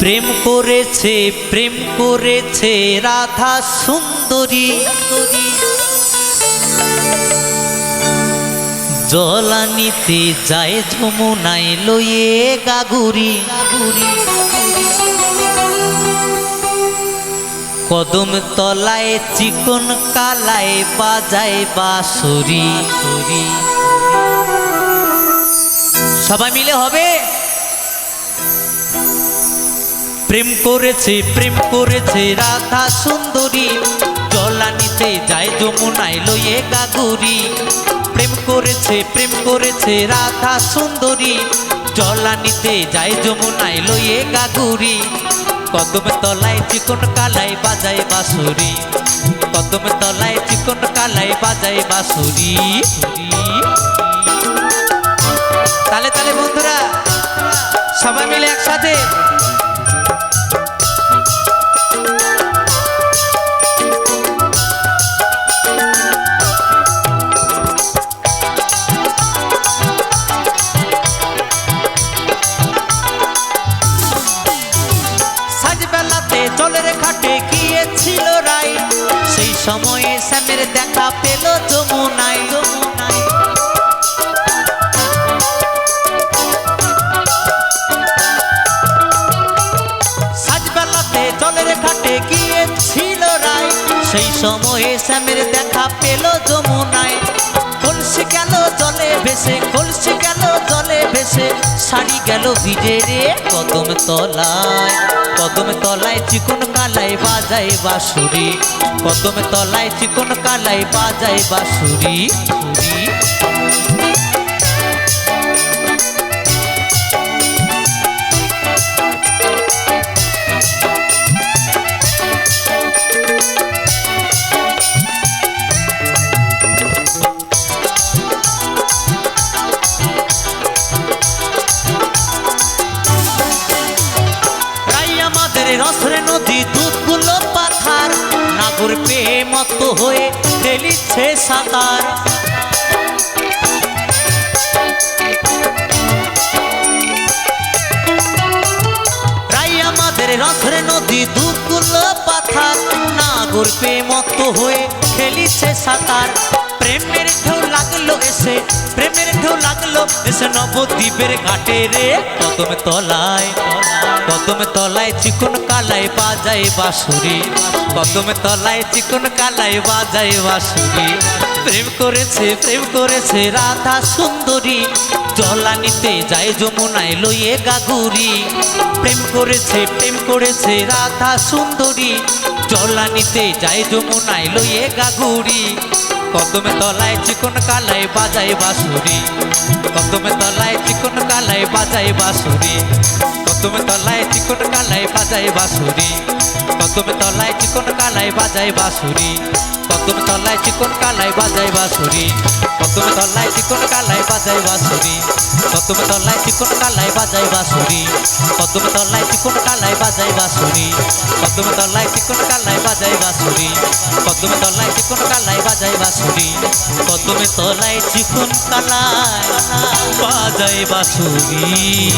প্রেম করেছে প্রেম করেছে রাধা সুন্দরী। জলানিতে যায় যমুনায় লয়ে গাগুরি। কদম তলায় চিকন কালায় বাজায় বাঁশুরি। সবাই মিলে হবে? প্রেম করেছে প্রেম করেছে, রাধা সুন্দরী। জলানিতে যায় যমুনায় লয়ে গাগুরি প্রেম করেছে প্রেম করেছে, রাধা সুন্দরী। জলানিতে যায় যমুনায় লয়ে গাগুরি কদম তলায় চিকন কালাই বাজায় বাঁশুরি। কদম তলায় চিকন কালাই বাজায় বাঁশুরি। তালে তালে বন্ধুরা, সবাই মিলে একসাথে ঘাটে গিয়েছিল রাই। সেই সময়ে শ্যামের দেখা পেল যমুনায়। যমুনায় সেই সময়ে শ্যামের দেখা পেল যমুনায়। কলসি গেল জলে ভেসে, কলসি শাড়ি গেল ভিজে রে। কদম তলায় কদম তলায় চিকন কালাই বাজায় বাঁশুরি। কদম তলায় চিকন কালাই বাজায় বাঁশুরি। রসরে নদী দুধগুলো পাথার। নাগর পেয়ে মতো হয়ে ফেলিচ্ছে সাঁতার। রাই আমাদের রসরে নদী দুধগুলো পাথার। পেয়ে মতো হয়ে খেলিছে সাঁতার। প্রেমের ঢেউ লাগল এসে, প্রেমের ঢেউ লাগল এসে নবদ্বীপের ঘাটে রে। কদমে তলায় কদমে তলায় চিকন কালাই বাজায় বাঁশুরি। কদমে তলায় চিকন কালাই বাজায় বাঁশুরি। প্রেম করেছে প্রেম করেছে রাধা সুন্দরী। জলানিতে যায় যমুনায় লইয়ে গাগুরি। প্রেম করেছে প্রেম করেছে রাধা সুন্দরী। জলানিতে যায় যমুনায় লইয়ে গাগুড়ি কদমে তলায় চিকন কালাই বাজায় বাঁশুরি। কদমে তলায় চিকন কালাই বাজায় বাঁশুরি। কদমে তলায় চিকন কালাই বাজায় বাঁশুরি। কদমে তলায় চিকন কালাই বাজায় বাঁশুরি। কদমে তলায় চিকন কালাই বাজায় বাঁশুরি। কদমে তলায় চিকন কালাই বাজায় বাঁশুরি। কদমে তলায় চিকন কালাই বাজায় বাঁশুরি। কদমে তলায় চিকন কালাই বাজায় বাঁশুরি। কদমে তলায় চিকন কালাই বাজায় বাঁশুরি। কদমে তলায় চিকন কালাই বাজায় বাঁশুরি। কদমে তলায় চিকন কালাই বাজায় বাঁশুরি।